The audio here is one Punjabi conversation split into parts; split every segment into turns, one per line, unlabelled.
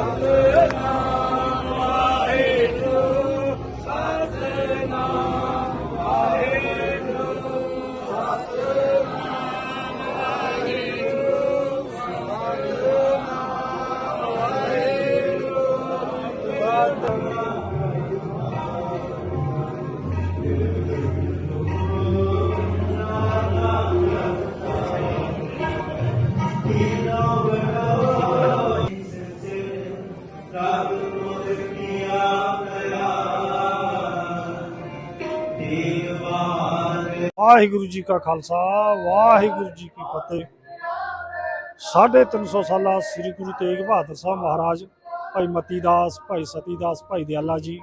Amém.
ਵਾਹਿਗੁਰੂ ਜੀ ਕਾ ਖਾਲਸਾ, ਵਾਹਿਗੁਰੂ ਜੀ ਕੀ ਫਤਿਹ। ਸਾਢੇ ਤਿੰਨ ਸੌ ਸਾਲਾ ਸ੍ਰੀ ਗੁਰੂ ਤੇਗ ਬਹਾਦਰ ਸਾਹਿਬ ਮਹਾਰਾਜ, ਭਾਈ ਮਤੀ ਦਾਸ ਭਾਈ ਸਤੀ ਦਾਸ ਭਾਈ ਦਿਆਲਾ ਜੀ।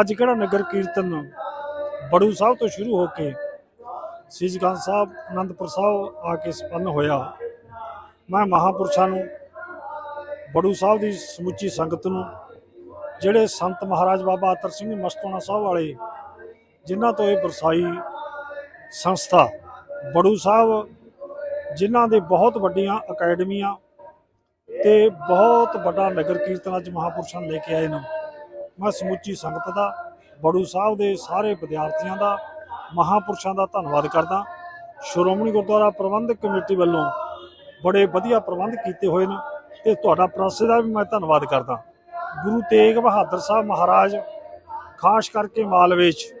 ਅੱਜ ਕਿਹੜਾ ਨਗਰ ਕੀਰਤਨ ਬੜੂ ਸਾਹਿਬ ਤੋਂ ਸ਼ੁਰੂ ਹੋ ਕੇ ਸਿਜਗੰਜ ਸਾਹਿਬ, ਅਨੰਦਪੁਰ ਸਾਹਿਬ ਆ ਕੇ ਸੰਪੰਨ ਹੋਇਆ। ਮੈਂ ਮਹਾਪੁਰਸ਼ਾਂ ਨੂੰ, ਬੜੂ ਸਾਹਿਬ ਦੀ ਸਮੁੱਚੀ ਸੰਗਤ ਨੂੰ, ਜਿਹੜੇ ਸੰਤ ਮਹਾਰਾਜ ਬਾਬਾ ਅਤਰ ਸਿੰਘ ਮਸਤੋਣਾ ਸਾਹਿਬ ਵਾਲੇ, ਜਿਨ੍ਹਾਂ ਤੋਂ ਇਹ ਵਰਸਾਈ ਸੰਸਥਾ ਬੜੂ ਸਾਹਿਬ, ਜਿਨ੍ਹਾਂ ਦੇ ਬਹੁਤ ਵੱਡੀਆਂ ਅਕੈਡਮੀਆਂ ਤੇ ਬਹੁਤ ਵੱਡਾ ਨਗਰ ਕੀਰਤਨ ਅੱਜ ਮਹਾਪੁਰਸ਼ਾਂ ਲੈ ਕੇ ਆਏ ਨੇ। ਮੈਂ ਸਮੁੱਚੀ ਸੰਗਤ ਦਾ, ਬੜੂ ਸਾਹਿਬ ਦੇ ਸਾਰੇ ਵਿਦਿਆਰਥੀਆਂ ਦਾ, ਮਹਾਪੁਰਸ਼ਾਂ ਦਾ ਧੰਨਵਾਦ ਕਰਦਾ। ਸ਼੍ਰੋਮਣੀ ਗੁਰਦੁਆਰਾ ਪ੍ਰਬੰਧਕ ਕਮੇਟੀ ਵੱਲੋਂ ਬੜੇ ਵਧੀਆ ਪ੍ਰਬੰਧ ਕੀਤੇ ਹੋਏ ਨੇ ਤੇ ਤੁਹਾਡਾ ਪ੍ਰੋਸੈਸ ਦਾ ਵੀ ਮੈਂ ਧੰਨਵਾਦ ਕਰਦਾ। ਗੁਰੂ ਤੇਗ ਬਹਾਦਰ ਸਾਹਿਬ ਮਹਾਰਾਜ, ਖਾਸ ਕਰਕੇ ਮਾਲਵੇ 'ਚ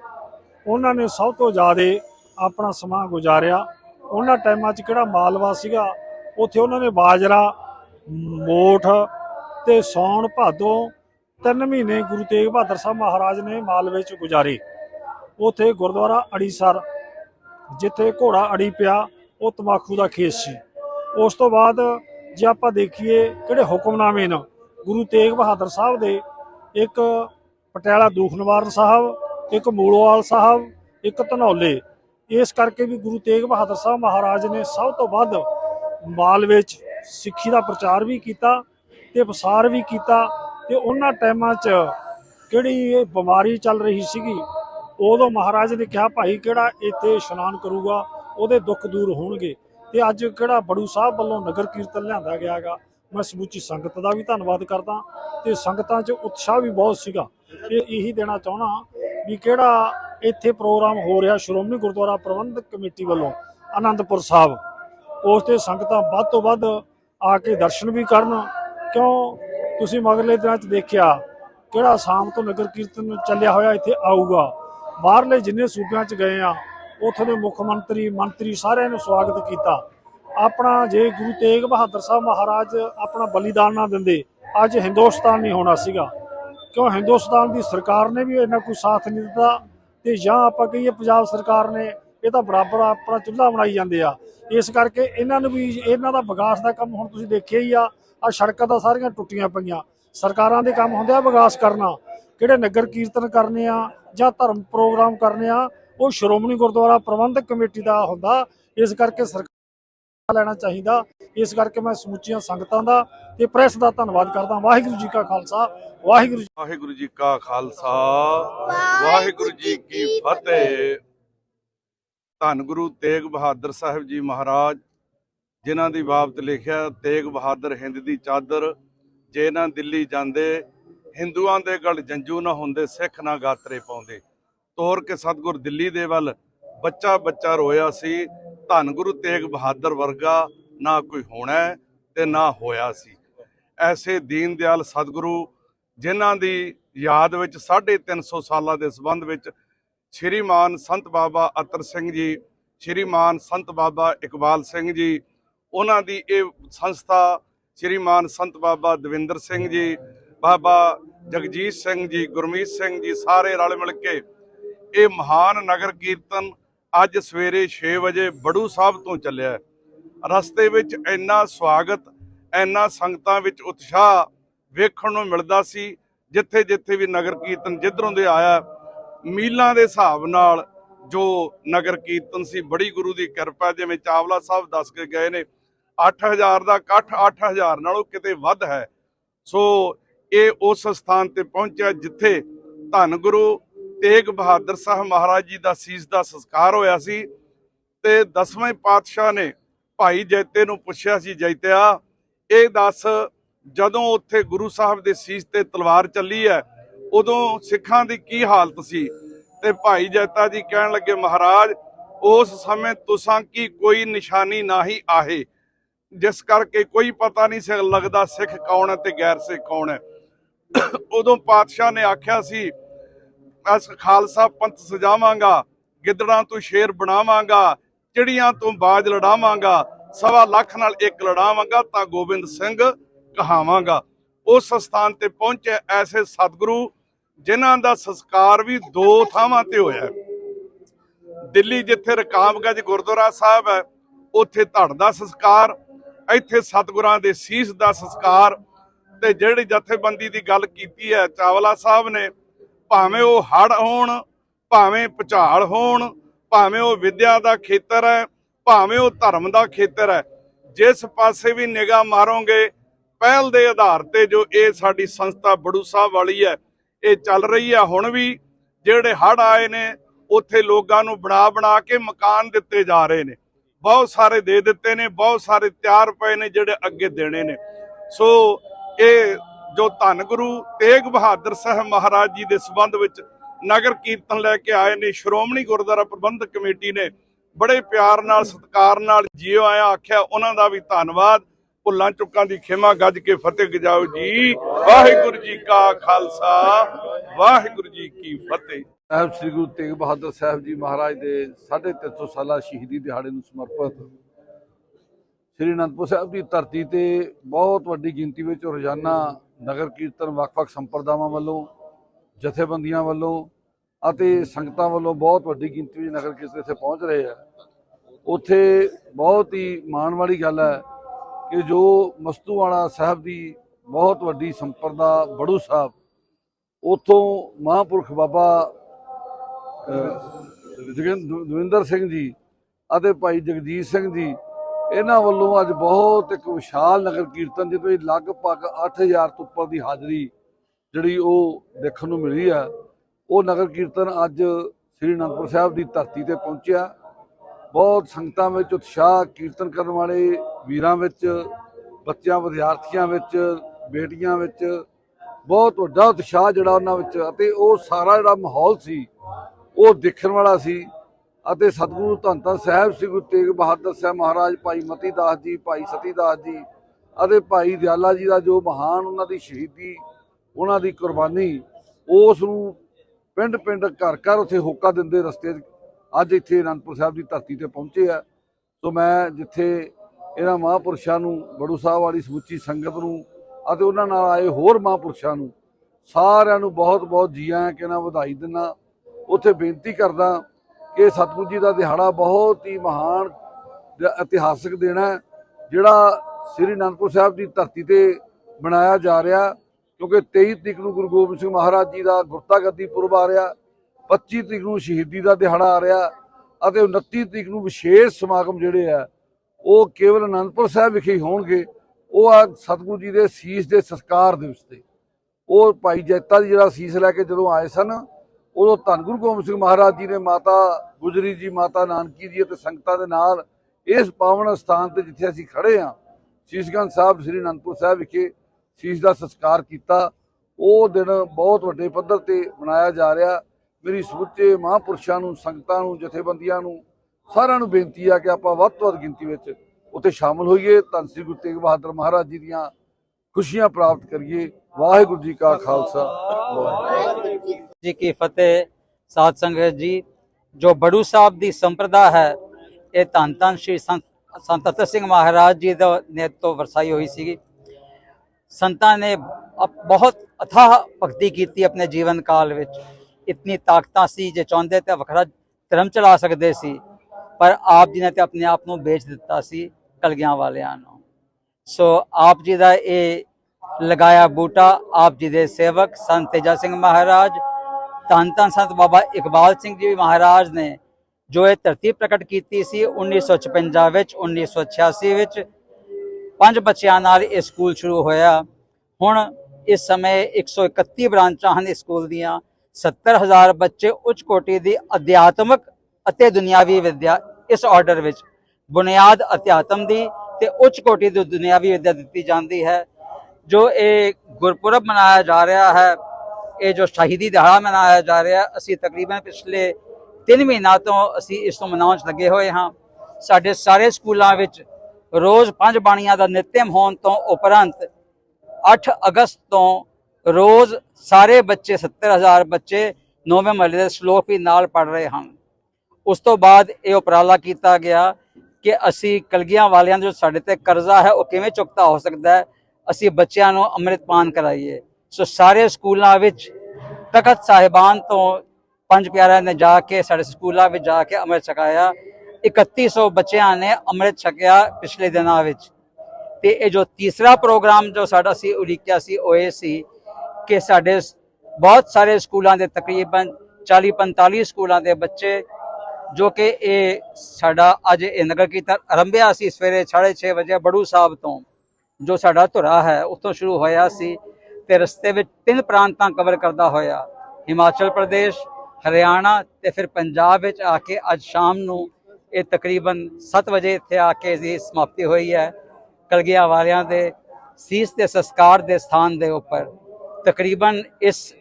ਉਹਨਾਂ ਨੇ ਸਭ ਤੋਂ ਜ਼ਿਆਦਾ ਆਪਣਾ ਸਮਾਂ ਗੁਜ਼ਾਰਿਆ। ਉਹਨਾਂ ਟਾਈਮਾਂ 'ਚ ਕਿਹੜਾ ਮਾਲਵਾ ਸੀਗਾ? ਉੱਥੇ ਉਹਨਾਂ ਨੇ ਬਾਜਰਾ, ਮੋਠ ਤੇ ਸੌਣ ਭਾਦੋਂ ਤਿੰਨ ਮਹੀਨੇ ਗੁਰੂ ਤੇਗ ਬਹਾਦਰ ਸਾਹਿਬ ਮਹਾਰਾਜ ਨੇ ਮਾਲਵੇ 'ਚ ਗੁਜ਼ਾਰੇ। ਉੱਥੇ ਗੁਰਦੁਆਰਾ ਅੜੀਸਰ, ਜਿੱਥੇ ਘੋੜਾ ਅੜੀ ਪਿਆ, ਉਹ ਤਮਾਕੂ ਦਾ ਖੇਸ ਸੀ। ਉਸ ਤੋਂ ਬਾਅਦ ਜੇ ਆਪਾਂ ਦੇਖੀਏ ਕਿਹੜੇ ਹੁਕਮਨਾਮੇ ਨੇ, ਗੁਰੂ ਤੇਗ ਬਹਾਦਰ ਸਾਹਿਬ ਦੇ ਇੱਕ ਪਟਿਆਲਾ ਦੂਖ ਨਿਵਾਰਨ ਸਾਹਿਬ, ਇੱਕ ਮੂਲੋਵਾਲ ਸਾਹਿਬ, ਇੱਕ ਧਨੌਲੇ। ਇਸ ਕਰਕੇ ਵੀ ਗੁਰੂ ਤੇਗ ਬਹਾਦਰ ਸਾਹਿਬ ਮਹਾਰਾਜ ਨੇ ਸਭ ਤੋਂ ਵੱਧ ਮਾਲਵੇ 'ਚ ਸਿੱਖੀ ਦਾ ਪ੍ਰਚਾਰ ਵੀ ਕੀਤਾ ਤੇ ਵਸਾਰ ਵੀ ਕੀਤਾ ਤੇ ਉਹਨਾਂ ਟਾਈਮਾਂ 'ਚ ਕਿਹੜੀ ਇਹ ਬਿਮਾਰੀ ਚੱਲ ਰਹੀ ਸੀਗੀ, ਉਦੋਂ ਮਹਾਰਾਜ ਨੇ ਕਿਹਾ, ਭਾਈ, ਕਿਹੜਾ ਇੱਥੇ ਇਸ਼ਨਾਨ ਕਰੂਗਾ? ਉਹਦੇ ਦੁੱਖ ਦੂਰ ਹੋਣਗੇ। ਤੇ ਅੱਜ ਕਿਹੜਾ ਬੜੂ ਸਾਹਿਬ ਵੱਲੋਂ ਨਗਰ ਕੀਰਤਨ ਲਿਆਂਦਾ ਗਿਆਗਾ ਮੈਂ ਸਮੁੱਚੀ ਸੰਗਤ ਦਾ ਵੀ ਧੰਨਵਾਦ ਕਰਦਾ ਤੇ ਸੰਗਤਾਂ 'ਚ ਉਤਸ਼ਾਹ ਵੀ ਬਹੁਤ ਸੀਗਾ। ਤੇ ਇਹੀ ਦੇਣਾ ਚਾਹਣਾ ਵੀ ਕਿਹੜਾ ਇੱਥੇ ਪ੍ਰੋਗਰਾਮ ਹੋ ਰਿਹਾ ਸ਼੍ਰੋਮਣੀ ਗੁਰਦੁਆਰਾ ਪ੍ਰਬੰਧਕ ਕਮੇਟੀ ਵੱਲੋਂ ਆਨੰਦਪੁਰ ਸਾਹਿਬ। ਉਸ ਤੇ ਸੰਗਤਾਂ ਵੱਧ ਤੋਂ ਵੱਧ ਆ ਕੇ ਦਰਸ਼ਨ ਵੀ ਕਰਨ। ਕਿਉਂ? ਤੁਸੀਂ ਮਗਰਲੇ ਦਿਨਾਂ 'ਚ ਦੇਖਿਆ ਕਿਹੜਾ ਸ਼ਾਮ ਤੋਂ ਨਗਰ ਕੀਰਤਨ ਚੱਲਿਆ ਹੋਇਆ ਇੱਥੇ ਆਊਗਾ। ਬਾਹਰਲੇ ਜਿੰਨੇ ਸੂਬਿਆਂ 'ਚ ਗਏ ਆ, ਉੱਥੋਂ ਦੇ ਮੁੱਖ ਮੰਤਰੀ ਮੰਤਰੀ ਸਾਰਿਆਂ ਨੇ ਸਵਾਗਤ ਕੀਤਾ। ਆਪਣਾ ਜੇ ਗੁਰੂ ਤੇਗ ਬਹਾਦਰ ਸਾਹਿਬ ਮਹਾਰਾਜ ਆਪਣਾ ਬਲੀਦਾਨ ਨਾ ਦਿੰਦੇ, ਅੱਜ ਹਿੰਦੁਸਤਾਨ ਨਹੀਂ ਹੋਣਾ ਸੀਗਾ। ਕਿਉਂ? ਹਿੰਦੁਸਤਾਨ ਦੀ ਸਰਕਾਰ ਨੇ ਵੀ ਇਹਨਾਂ ਕੋਈ ਸਾਥ ਨਹੀਂ ਦਿੱਤਾ। ਤੇ ਜਾਂ ਆਪਾਂ ਕਹੀਏ ਪੰਜਾਬ ਸਰਕਾਰ ਨੇ ਇਹ ਤਾਂ ਬਰਾਬਰ ਆਪਣਾ ਚੁੱਲ੍ਹਾ ਬਣਾਈ ਜਾਂਦੇ ਆ। ਇਸ ਕਰਕੇ ਇਹਨਾਂ ਨੂੰ ਵੀ ਇਹਨਾਂ ਦਾ ਵਿਕਾਸ ਦਾ ਕੰਮ ਹੁਣ ਤੁਸੀਂ ਦੇਖਿਆ ਹੀ ਆ ਆ ਸੜਕਾਂ ਤਾਂ ਸਾਰੀਆਂ ਟੁੱਟੀਆਂ ਪਈਆਂ। ਸਰਕਾਰਾਂ ਦੇ ਕੰਮ ਹੁੰਦੇ ਆ ਵਿਕਾਸ ਕਰਨਾ। ਕਿਹੜੇ ਨਗਰ ਕੀਰਤਨ ਕਰਨੇ ਆ ਜਾਂ ਧਰਮ ਪ੍ਰੋਗਰਾਮ ਕਰਨੇ ਆ, ਉਹ ਸ਼੍ਰੋਮਣੀ ਗੁਰਦੁਆਰਾ ਪ੍ਰਬੰਧਕ ਕਮੇਟੀ ਦਾ ਹੁੰਦਾ। ਇਸ ਕਰਕੇ ਸਰਕਾਰ ਲੈਣਾ ਚਾਹੀਦਾ। ਇਸ ਕਰਕੇ ਮੈਂ ਸਮੁੱਚੀਆਂ ਸੰਗਤਾਂ ਦਾ ਤੇ ਪ੍ਰੈਸ ਦਾ ਧੰਨਵਾਦ ਕਰਦਾ। ਵਾਹਿਗੁਰੂ ਜੀ ਕਾ ਖਾਲਸਾ ਵਾਹਿਗੁਰੂ ਜੀ
ਵਾਹਿਗੁਰੂ ਜੀ ਕਾ ਖਾਲਸਾ ਵਾਹਿਗੁਰੂ ਜੀ ਕੀ ਫਤਿਹ। ਧੰਨ ਗੁਰੂ ਤੇਗ ਬਹਾਦਰ ਸਾਹਿਬ ਜੀ ਮਹਾਰਾਜ ਜਿਨ੍ਹਾਂ ਦੀ ਬਾਬਤ ਲਿਖਿਆ ਤੇਗ ਬਹਾਦਰ ਹਿੰਦ ਦੀ ਚਾਦਰ ਜੇ ਨਾ ਦਿੱਲੀ ਜਾਂਦੇ ਹਿੰਦੂਆਂ ਦੇ ਗਲ ਜੰਜੂ ਨਾ ਹੁੰਦੇ ਸਿੱਖ ਨਾ ਗਾਤਰੇ ਪਾਉਂਦੇ। ਤੋਰ ਕੇ ਸਤਗੁਰ ਦਿੱਲੀ ਦੇ ਵੱਲ ਬੱਚਾ ਬੱਚਾ ਰੋਇਆ ਸੀ। ਧੰਨ ਗੁਰੂ ਤੇਗ ਬਹਾਦਰ ਵਰਗਾ ਨਾ ਕੋਈ ਹੋਣਾ ਹੈ ਤੇ ਨਾ ਹੋਇਆ ਸੀ। ਐਸੇ ਦੀਨ ਦਿਆਲ ਸਤਿਗੁਰੂ ਜਿਨ੍ਹਾਂ ਦੀ ਯਾਦ ਵਿੱਚ 350 ਸਾਲਾਂ ਦੇ ਸੰਬੰਧ ਵਿੱਚ ਸ਼੍ਰੀਮਾਨ ਸੰਤ ਬਾਬਾ ਅਤਰ ਸਿੰਘ ਜੀ, ਸ਼੍ਰੀਮਾਨ ਸੰਤ ਬਾਬਾ ਇਕਬਾਲ ਸਿੰਘ ਜੀ, ਉਹਨਾਂ ਦੀ ਇਹ ਸੰਸਥਾ ਸ਼੍ਰੀਮਾਨ ਸੰਤ ਬਾਬਾ ਦਵਿੰਦਰ ਸਿੰਘ ਜੀ, ਬਾਬਾ ਜਗਜੀਤ ਸਿੰਘ ਜੀ, ਗੁਰਮੀਤ ਸਿੰਘ ਜੀ ਸਾਰੇ ਰਲ ਮਿਲ ਕੇ ਇਹ ਮਹਾਨ ਨਗਰ ਕੀਰਤਨ ਅੱਜ ਸਵੇਰੇ 6 ਵਜੇ ਬੜੂ ਸਾਹਿਬ ਤੋਂ ਚੱਲਿਆ ਰਸਤੇ ਵਿੱਚ ਇੰਨਾ ਸਵਾਗਤ, ਇੰਨਾ ਸੰਗਤਾਂ ਵਿੱਚ ਉਤਸ਼ਾਹ ਵੇਖਣ ਨੂੰ ਮਿਲਦਾ ਸੀ, ਜਿੱਥੇ ਜਿੱਥੇ ਵੀ ਨਗਰ ਕੀਰਤਨ ਜਿੱਧਰੋਂ ਦੇ ਆਇਆ, ਮੀਲਾਂ ਦੇ ਹਿਸਾਬ ਨਾਲ ਜੋ ਨਗਰ ਕੀਰਤਨ ਸੀ, ਬੜੀ ਗੁਰੂ ਦੀ ਕਿਰਪਾ, ਜਿਵੇਂ ਚਾਵਲਾ ਸਾਹਿਬ ਦੱਸ ਕੇ ਗਏ ਨੇ 8000 ਦਾ ਇਕੱਠ 8000 ਨਾਲੋਂ ਕਿਤੇ ਵੱਧ ਹੈ। ਸੋ ਇਹ ਉਸ ਸਥਾਨ ਤੇ ਪਹੁੰਚਿਆ, ਜਿੱਥੇ ਧੰਨ ਗੁਰੂ ਤੇਗ ਬਹਾਦਰ ਸਾਹਿਬ ਮਹਾਰਾਜ ਜੀ ਦਾ ਸੀਸ ਦਾ ਸੰਸਕਾਰ ਹੋਇਆ ਸੀ ਤੇ ਦਸਵੇਂ ਪਾਤਸ਼ਾਹ ਨੇ ਭਾਈ ਜੈਤੇ ਨੂੰ ਪੁੱਛਿਆ ਸੀ, ਜੈਤਿਆ, ਇਹ ਦੱਸ ਜਦੋਂ ਉੱਥੇ ਗੁਰੂ ਸਾਹਿਬ ਦੇ ਸੀਸ ਤੇ ਤਲਵਾਰ ਚੱਲੀ ਹੈ, ਉਦੋਂ ਸਿੱਖਾਂ ਦੀ ਕੀ ਹਾਲਤ ਸੀ? ਤੇ ਭਾਈ ਜੈਤਾ ਜੀ ਕਹਿਣ ਲੱਗੇ, ਮਹਾਰਾਜ, ਉਸ ਸਮੇਂ ਤੁਸਾਂ ਕੀ ਕੋਈ ਨਿਸ਼ਾਨੀ ਨਹੀਂ ਆਹੇ? ਜਿਸ ਕਰਕੇ ਕੋਈ ਪਤਾ ਨਹੀਂ ਸੀ ਲੱਗਦਾ ਸਿੱਖ ਕੌਣ ਹੈ ਤੇ ਗੈਰ ਸਿੱਖ ਕੌਣ ਹੈ? ਉਦੋਂ ਪਾਤਸ਼ਾਹ ਨੇ ਆਖਿਆ ਸੀ ਮੈਂ ਖਾਲਸਾ ਪੰਥ ਸਜਾਵਾਂਗਾ, ਗਿੱਦੜਾਂ ਤੋਂ ਸ਼ੇਰ ਬਣਾਵਾਂਗਾ, ਚਿੜੀਆਂ ਤੋਂ ਬਾਜ ਲੜਾਵਾਂਗਾ, ਸਵਾ ਲੱਖ ਨਾਲ ਇੱਕ ਲੜਾਵਾਂਗਾ ਤਾਂ ਗੋਬਿੰਦ ਸਿੰਘ ਕਹਾਵਾਂਗਾ। ਉਸ ਸਥਾਨ ਤੇ ਪਹੁੰਚੇ ਐਸੇ ਸਤਿਗੁਰੂ ਜਿਨ੍ਹਾਂ ਦਾ ਸੰਸਕਾਰ ਵੀ ਦੋ ਥਾਵਾਂ ਤੇ ਹੋਇਆ ਦਿੱਲੀ ਜਿੱਥੇ ਰਕਾਬਗੰਜ ਗੁਰਦੁਆਰਾ ਸਾਹਿਬ ਹੈ, ਉੱਥੇ ਧੜ ਦਾ ਸੰਸਕਾਰ, ਇੱਥੇ ਸਤਿਗੁਰਾਂ ਦੇ ਸੀਸ ਦਾ ਸੰਸਕਾਰ, ਤੇ ਜਿਹੜੀ ਜਥੇਬੰਦੀ ਦੀ ਗੱਲ ਕੀਤੀ ਹੈ, ਚਾਵਲਾ ਸਾਹਿਬ ਨੇ ਭਾਵੇਂ ਉਹ ਹੜ ਹੋਣ, ਭਾਵੇਂ ਭੁਚਾਲ ਹੋਣ, ਭਾਵੇਂ ਉਹ ਵਿਦਿਆ ਦਾ ਖੇਤਰ ਹੈ, ਭਾਵੇਂ ਉਹ ਧਰਮ ਦਾ ਖੇਤਰ ਹੈ, ਜਿਸ ਪਾਸੇ ਵੀ ਨਿਗਾਹ ਮਾਰੋਗੇ, ਪਹਿਲ ਦੇ ਆਧਾਰ ਤੇ ਜੋ ਇਹ ਸਾਡੀ ਸੰਸਥਾ ਬੜੂ ਸਾਹਿਬ ਵਾਲੀ ਹੈ, ਇਹ ਚੱਲ ਰਹੀ ਹੈ ਹੁਣ ਵੀ, ਜਿਹੜੇ ਹੜ ਆਏ ਨੇ, ਉੱਥੇ ਲੋਕਾਂ ਨੂੰ ਬਣਾ ਬਣਾ ਕੇ ਮਕਾਨ ਦਿੱਤੇ ਜਾ ਰਹੇ ਨੇ। ਬਹੁਤ ਸਾਰੇ ਦੇ ਦਿੱਤੇ ਨੇ, ਬਹੁਤ ਸਾਰੇ ਤਿਆਰ ਪਏ ਨੇ, ਜਿਹੜੇ ਅੱਗੇ ਦੇਣੇ ਨੇ। ਸੋ ਇਹ ਜੋ ਧੰਨ ਗੁਰੂ ਤੇਗ ਬਹਾਦਰ ਸਾਹਿਬ ਮਹਾਰਾਜ ਜੀ ਦੇ ਸਬੰਧ ਵਿੱਚ ਨਗਰ ਕੀਰਤਨ ਲੈ ਕੇ ਆਏ ਨੇ, ਸ਼੍ਰੋਮਣੀ ਗੁਰਦੁਆਰਾ ਪ੍ਰਬੰਧਕ ਕਮੇਟੀ ਨੇ ਬੜੇ ਪਿਆਰ ਨਾਲ, ਸਤਿਕਾਰ ਨਾਲ ਜੀਓ ਆਇਆ ਆਖਿਆ, ਉਹਨਾਂ ਦਾ ਵੀ ਧੰਨਵਾਦ। ਭੁੱਲਾਂ ਚੁੱਕਾਂ ਦੀ ਖਿਮਾ ਗੱਜ ਕੇ ਫਤਿਹ ਗਜਾਓ ਜੀ। ਵਾਹਿਗੁਰੂ ਜੀ ਕਾ ਖਾਲਸਾ, ਵਾਹਿਗੁਰੂ ਜੀ ਕੀ ਫਤਿਹ।
ਸਾਹਿਬ ਸ੍ਰੀ ਗੁਰੂ ਤੇਗ ਬਹਾਦਰ ਸਾਹਿਬ ਜੀ ਮਹਾਰਾਜ ਦੇ 350 ਸਾਲਾ ਸ਼ਹੀਦੀ ਦਿਹਾੜੇ ਨੂੰ ਸਮਰਪਿਤ। ਸ੍ਰੀ ਅਨੰਦਪੁਰ ਸਾਹਿਬ ਦੀ ਧਰਤੀ ਤੇ ਬਹੁਤ ਵੱਡੀ ਗਿਣਤੀ ਵਿੱਚ ਰੋਜ਼ਾਨਾ ਨਗਰ ਕੀਰਤਨ ਵੱਖ-ਵੱਖ ਸੰਪਰਦਾਵਾਂ ਵੱਲੋਂ, ਜਥੇਬੰਦੀਆਂ ਵੱਲੋਂ ਅਤੇ ਸੰਗਤਾਂ ਵੱਲੋਂ ਬਹੁਤ ਵੱਡੀ ਗਿਣਤੀ ਵਿੱਚ ਨਗਰ ਕੀਰਤਨ ਇੱਥੇ ਪਹੁੰਚ ਰਹੇ ਆ। ਉੱਥੇ ਬਹੁਤ ਹੀ ਮਾਣ ਵਾਲੀ ਗੱਲ ਹੈ ਕਿ ਜੋ ਮਸਤੂਆਣਾ ਸਾਹਿਬ ਦੀ ਬਹੁਤ ਵੱਡੀ ਸੰਪਰਦਾ ਬੜੂ ਸਾਹਿਬ, ਉਥੋਂ ਮਹਾਂਪੁਰਖ ਬਾਬਾ, ਅਹ ਦਵਿੰਦਰ ਸਿੰਘ ਜੀ ਅਤੇ ਭਾਈ ਜਗਜੀਤ ਸਿੰਘ ਜੀ ਇਹਨਾਂ ਵੱਲੋਂ ਅੱਜ ਬਹੁਤ ਇੱਕ ਵਿਸ਼ਾਲ ਨਗਰ ਕੀਰਤਨ ਜਿਹਦੇ ਵਿੱਚ ਲਗਭਗ 8000 ਤੋਂ ਉੱਪਰ ਦੀ ਹਾਜ਼ਰੀ ਜਿਹੜੀ ਉਹ ਦੇਖਣ ਨੂੰ ਮਿਲੀ ਆ। ਉਹ ਨਗਰ ਕੀਰਤਨ ਅੱਜ ਸ੍ਰੀ ਅਨੰਦਪੁਰ ਸਾਹਿਬ ਦੀ ਧਰਤੀ ਤੇ ਪਹੁੰਚਿਆ। ਬਹੁਤ ਸੰਗਤਾਂ ਵਿੱਚ ਉਤਸ਼ਾਹ ਕੀਰਤਨ ਕਰਨ ਵਾਲੇ ਵੀਰਾਂ ਵਿੱਚ, ਬੱਚਿਆਂ, ਵਿਦਿਆਰਥੀਆਂ ਵਿੱਚ, ਬੇਟੀਆਂ ਵਿੱਚ ਬਹੁਤ ਵੱਡਾ ਉਤਸ਼ਾਹ ਜਿਹੜਾ ਉਹਨਾਂ ਵਿੱਚ ਅਤੇ ਉਹ ਸਾਰਾ ਜਿਹੜਾ ਮਾਹੌਲ ਸੀ, ਉਹ ਦੇਖਣ ਵਾਲਾ ਸੀ। ਅਤੇ ਸਤਿਗੁਰੂ ਧੰਨ ਧੰਨ ਸਾਹਿਬ, ਸ੍ਰੀ ਗੁਰੂ ਤੇਗ ਬਹਾਦਰ ਸਾਹਿਬ ਮਹਾਰਾਜ, ਭਾਈ ਮਤੀ ਦਾਸ ਜੀ, ਭਾਈ ਸਤੀ ਦਾਸ ਜੀ ਅਤੇ ਭਾਈ ਦਿਆਲਾ ਜੀ ਦਾ ਜੋ ਮਹਾਨ ਉਹਨਾਂ ਦੀ ਸ਼ਹੀਦੀ, ਉਹਨਾਂ ਦੀ ਕੁਰਬਾਨੀ, ਉਸ ਨੂੰ ਪਿੰਡ ਪਿੰਡ ਘਰ ਘਰ ਉੱਥੇ ਹੋਕਾ ਦਿੰਦੇ ਰਸਤੇ ਅੱਜ ਇੱਥੇ ਅਨੰਦਪੁਰ ਸਾਹਿਬ ਦੀ ਧਰਤੀ ਤੇ ਪਹੁੰਚੇ ਆ। ਸੋ ਮੈਂ ਜਿੱਥੇ ਇਹਨਾਂ ਮਹਾਂਪੁਰਸ਼ਾਂ ਨੂੰ, ਬੜੂ ਸਾਹਿਬ ਵਾਲੀ ਸਮੁੱਚੀ ਸੰਗਤ ਨੂੰ ਅਤੇ ਉਹਨਾਂ ਨਾਲ ਆਏ ਹੋਰ ਮਹਾਂਪੁਰਸ਼ਾਂ ਨੂੰ, ਸਾਰਿਆਂ ਨੂੰ ਬਹੁਤ ਬਹੁਤ ਜੀ ਆਇਆਂ ਕਿ ਨਾ ਵਧਾਈ ਦਿੰਦਾ। ਉੱਥੇ ਬੇਨਤੀ ਕਰਦਾ ਕਿ ਸਤਿਗੁਰੂ ਜੀ ਦਾ ਦਿਹਾੜਾ ਬਹੁਤ ਹੀ ਮਹਾਨ ਇਤਿਹਾਸਕ ਦਿਨ ਹੈ, ਜਿਹੜਾ ਸ੍ਰੀ ਅਨੰਦਪੁਰ ਸਾਹਿਬ ਦੀ ਧਰਤੀ ਤੇ ਬਣਾਇਆ ਜਾ ਰਿਹਾ, ਕਿਉਂਕਿ 23 ਤਰੀਕ ਨੂੰ ਗੁਰੂ ਗੋਬਿੰਦ ਸਿੰਘ ਮਹਾਰਾਜ ਜੀ ਦਾ ਗੁਰਤਾ ਗੱਦੀ ਪੁਰਬ ਆ ਰਿਹਾ 25 ਤਰੀਕ ਨੂੰ ਸ਼ਹੀਦੀ ਦਾ ਦਿਹਾੜਾ ਆ ਰਿਹਾ ਅਤੇ 29 ਤਰੀਕ ਨੂੰ ਵਿਸ਼ੇਸ਼ ਸਮਾਗਮ ਜਿਹੜੇ ਆ, ਉਹ ਕੇਵਲ ਅਨੰਦਪੁਰ ਸਾਹਿਬ ਵਿਖੇ ਹੀ ਹੋਣਗੇ, ਉਹ ਆ ਸਤਿਗੁਰੂ ਜੀ ਦੇ ਸੀਸ ਦੇ ਸੰਸਕਾਰ ਦਿਵਸ ਤੇ। ਉਹ ਭਾਈ ਜੈਤਾ ਜੀ ਜਿਹੜਾ ਸੀਸ ਲੈ ਕੇ ਜਦੋਂ ਆਏ ਸਨ ਉਦੋਂ ਧੰਨ ਗੁਰੂ ਗੋਬਿੰਦ ਸਿੰਘ ਮਹਾਰਾਜ ਜੀ ਨੇ ਮਾਤਾ ਗੁਜਰੀ ਜੀ, ਮਾਤਾ ਨਾਨਕੀ ਜੀ ਅਤੇ ਸੰਗਤਾਂ ਦੇ ਨਾਲ ਇਸ ਪਾਵਨ ਸਥਾਨ ਤੇ ਜਿੱਥੇ ਅਸੀਂ ਖੜੇ ਆ ਸ਼ੀਸ਼ਗੰਜ ਸਾਹਿਬ, ਸ੍ਰੀ ਅਨੰਦਪੁਰ ਸਾਹਿਬ ਵਿਖੇ ਸੀਸ ਦਾ ਸੰਸਕਾਰ ਕੀਤਾ। ਉਹ ਦਿਨ ਬਹੁਤ ਵੱਡੇ ਪੱਧਰ ਤੇ ਮਨਾਇਆ ਜਾ ਰਿਹਾ। ਮੇਰੀ ਸਮੁੱਚੇ ਮਹਾਂਪੁਰਸ਼ਾਂ ਨੂੰ, ਸੰਗਤਾਂ ਨੂੰ, ਜਥੇਬੰਦੀਆਂ ਨੂੰ ਸਾਰਿਆਂ ਨੂੰ ਬੇਨਤੀ ਆ ਕਿ ਆਪਾਂ ਵੱਧ ਤੋਂ ਵੱਧ ਗਿਣਤੀ ਵਿੱਚ ਉੱਥੇ ਸ਼ਾਮਲ ਹੋਈਏ। ਧੰਨ ਸ੍ਰੀ ਗੁਰੂ ਤੇਗ ਬਹਾਦਰ ਮਹਾਰਾਜ ਜੀ ਦੀਆਂ ਖੁਸ਼ੀਆਂ ਪ੍ਰਾਪਤ ਕਰੀਏ। ਵਾਹਿਗੁਰੂ ਜੀ ਕਾ ਖਾਲਸਾ। ਵਾਹਿਗੁਰੂ ਜੀ ਕੀ ਫਤਿਹ।
ਜੀ ਸਾਧ ਸੰਗਤ ਜੀ, ਜੋ ਬੜੂ ਸਾਹਿਬ ਦੀ ਸੰਪਰਦਾ ਹੈ, ਇਹ ਧੰਨ ਧੰਨ ਸ਼੍ਰੀ ਸੰਤ ਸੰਤ ਅਤਰ ਸਿੰਘ ਮਹਾਰਾਜ ਜੀ ਦਾ ਨੇਤੋਂ ਵਰਸਾਈ ਹੋਈ ਸੀਗੀ ਸੰਤਾਂ ਨੇ ਬਹੁਤ ਅਥਾਹ ਭਗਤੀ ਕੀਤੀ ਆਪਣੇ ਜੀਵਨ ਕਾਲ ਵਿੱਚ ਇਤਨੀ ਤਾਕਤਾਂ ਸੀ ਜੇ ਚਾਹੁੰਦੇ ਤਾਂ ਵੱਖਰਾ ਧਰਮ ਚਲਾ ਸਕਦੇ ਸੀ, ਪਰ ਆਪ ਜੀ ਨੇ ਤੇ ਆਪਣੇ ਆਪ ਨੂੰ ਵੇਚ ਦਿੱਤਾ ਸੀ ਕਲਗੀਆਂ ਵਾਲਿਆਂ ਨੂੰ ਸੋ ਆਪ ਜੀ ਦਾ ਇਹ ਲਗਾਇਆ ਬੂਟਾ, ਆਪ ਜੀ ਦੇ ਸੇਵਕ ਸੰਤ ਤੇਜਾ ਸਿੰਘ ਮਹਾਰਾਜ ਧੰਨ ਧੰਨ ਸੰਤ ਬਾਬਾ ਇਕਬਾਲ ਸਿੰਘ ਜੀ ਮਹਾਰਾਜ ਨੇ ਜੋ ਇਹ ਧਰਤੀ ਪ੍ਰਗਟ ਕੀਤੀ ਸੀ 1956 ਵਿੱਚ 1986 ਵਿੱਚ, ਪੰਜ ਬੱਚਿਆਂ ਨਾਲ ਇਹ ਸਕੂਲ ਸ਼ੁਰੂ ਹੋਇਆ। ਹੁਣ ਇਸ ਸਮੇਂ 131 ਬ੍ਰਾਂਚਾਂ ਹਨ ਸਕੂਲ ਦੀਆਂ। 70000 ਬੱਚੇ ਉੱਚ ਕੋਟੀ ਦੀ ਅਧਿਆਤਮਕ ਅਤੇ ਦੁਨਿਆਵੀ ਵਿਦਿਆ ਇਸ ਆਰਡਰ ਵਿੱਚ ਬੁਨਿਆਦ ਅਧਿਆਤਮ ਦੀ ਤੇ ਉੱਚ ਕੋਟੀ ਦੀ ਦੁਨਿਆਵੀ ਵਿਦਿਆ ਦਿੱਤੀ ਜਾਂਦੀ ਹੈ, ਜੋ ਇਹ ਗੁਰਪੁਰਬ ਮਨਾਇਆ ਜਾ ਰਿਹਾ ਹੈ। ਇਹ ਜੋ ਸ਼ਹੀਦੀ ਦਿਹਾੜਾ ਮਨਾਇਆ ਜਾ ਰਿਹਾ, ਅਸੀਂ ਤਕਰੀਬਨ ਪਿਛਲੇ 3 ਮਹੀਨਾ ਤੋਂ ਅਸੀਂ ਇਸ ਨੂੰ ਮਨਾਉਣ 'ਚ ਲੱਗੇ ਹੋਏ ਹਾਂ। ਸਾਡੇ ਸਾਰੇ ਸਕੂਲਾਂ ਵਿੱਚ ਰੋਜ਼ ਪੰਜ ਬਾਣੀਆਂ ਦਾ ਨਿਤਿਮ ਹੋਣ ਤੋਂ ਉਪਰੰਤ 8 ਅਗਸਤ ਤੋਂ ਰੋਜ਼ ਸਾਰੇ ਬੱਚੇ 70000 ਬੱਚੇ ਨੌਵੇਂ ਮਹੱਲੇ ਦੇ ਸ਼ਲੋਕ ਵੀ ਨਾਲ ਪੜ ਰਹੇ ਹਨ। ਉਸ ਤੋਂ ਬਾਅਦ ਇਹ ਉਪਰਾਲਾ ਕੀਤਾ ਗਿਆ ਕਿ ਅਸੀਂ ਕਲਗੀਆਂ ਵਾਲਿਆਂ ਦਾ ਜੋ ਸਾਡੇ ਤੇ ਕਰਜ਼ਾ ਹੈ, ਉਹ ਕਿਵੇਂ ਚੁਕਤਾ ਹੋ ਸਕਦਾ ਹੈ? ਅਸੀਂ ਬੱਚਿਆਂ ਨੂੰ ਅੰਮ੍ਰਿਤਪਾਨ ਕਰਾਈਏ। ਸੋ ਸਾਰੇ ਸਕੂਲਾਂ ਵਿੱਚ ਤਖਤ ਸਾਹਿਬਾਨ ਤੋਂ ਪੰਜ ਪਿਆਰਿਆਂ ਨੇ ਜਾ ਕੇ ਸਾਡੇ ਸਕੂਲਾਂ ਵਿੱਚ ਜਾ ਕੇ ਅੰਮ੍ਰਿਤ ਛਕਾਇਆ। 3100 ਬੱਚਿਆਂ ਨੇ ਅੰਮ੍ਰਿਤ ਛਕਿਆ ਪਿਛਲੇ ਦਿਨਾਂ ਵਿੱਚ। ਤੇ ਇਹ ਜੋ ਤੀਸਰਾ ਪ੍ਰੋਗਰਾਮ ਜੋ ਸਾਡਾ ਸੀ ਉਲੀਕਿਆ ਸੀ, ਉਹ ਇਹ ਸੀ ਕਿ ਸਾਡੇ ਬਹੁਤ ਸਾਰੇ ਸਕੂਲਾਂ ਦੇ ਤਕਰੀਬਨ 40 45 ਸਕੂਲਾਂ ਦੇ ਬੱਚੇ ਜੋ ਕਿ ਇਹ ਸਾਡਾ ਅੱਜ ਇਹ ਨਗਰ ਕੀਰਤਨ ਆਰੰਭਿਆ ਸੀ ਸਵੇਰੇ 6:30 ਵਜੇ ਬੜੂ ਸਾਹਿਬ ਤੋਂ, ਜੋ ਸਾਡਾ ਧੁਰਾ ਹੈ, ਉੱਥੋਂ ਸ਼ੁਰੂ ਹੋਇਆ ਸੀ। ਤੇ ਰਸਤੇ ਵਿੱਚ ਤਿੰਨ ਪ੍ਰਾਂਤਾਂ ਕਵਰ ਕਰਦਾ ਹੋਇਆ। ਹਿਮਾਚਲ ਪ੍ਰਦੇਸ਼, ਹਰਿਆਣਾ ਤੇ ਫਿਰ ਪੰਜਾਬ ਵਿੱਚ ਆ ਕੇ ਅੱਜ ਸ਼ਾਮ ਨੂੰ ਇਹ ਤਕਰੀਬਨ 7 ਵਜੇ ਇੱਥੇ ਆ ਕੇ ਦੀ ਸਮਾਪਤੀ ਹੋਈ ਹੈ। ਕਲਗੀਆਂ ਵਾਲਿਆਂ ਦੇ ਸੀਸ ਤੇ ਸੰਸਕਾਰ ਦੇ ਸਥਾਨ ਦੇ ਉੱਪਰ। ਤਕਰੀਬਨ ਇਸ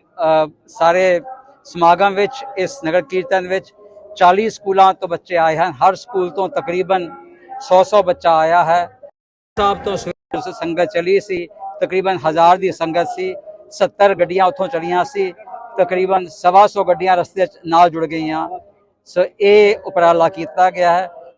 ਸਾਰੇ ਸਮਾਗਮ ਵਿੱਚ, ਇਸ ਨਗਰ ਕੀਰਤਨ ਵਿੱਚ 40 ਸਕੂਲਾਂ ਤੋਂ ਬੱਚੇ ਆਏ ਹਨ। ਹਰ ਸਕੂਲ ਤੋਂ ਤਕਰੀਬਨ 100-100 ਬੱਚਾ ਆਇਆ ਹੈ। ਸਾਹਿਬ ਤੋਂ ਸੰਗਤ ਚਲੀ ਸੀ। ਤਕਰੀਬਨ ਹਜ਼ਾਰ ਦੀ ਸੰਗਤ ਸੀ 70 ਗੱਡੀਆਂ ਉੱਥੋਂ ਚਲੀਆਂ ਸੀ, ਤਕਰੀਬਨ 125 ਗੱਡੀਆਂ ਰਸਤੇ ਨਾਲ ਜੁੜ ਗਈਆਂ। ਸੋ ਇਹ ਉਪਰਾਲਾ ਕੀਤਾ ਗਿਆ ਹੈ।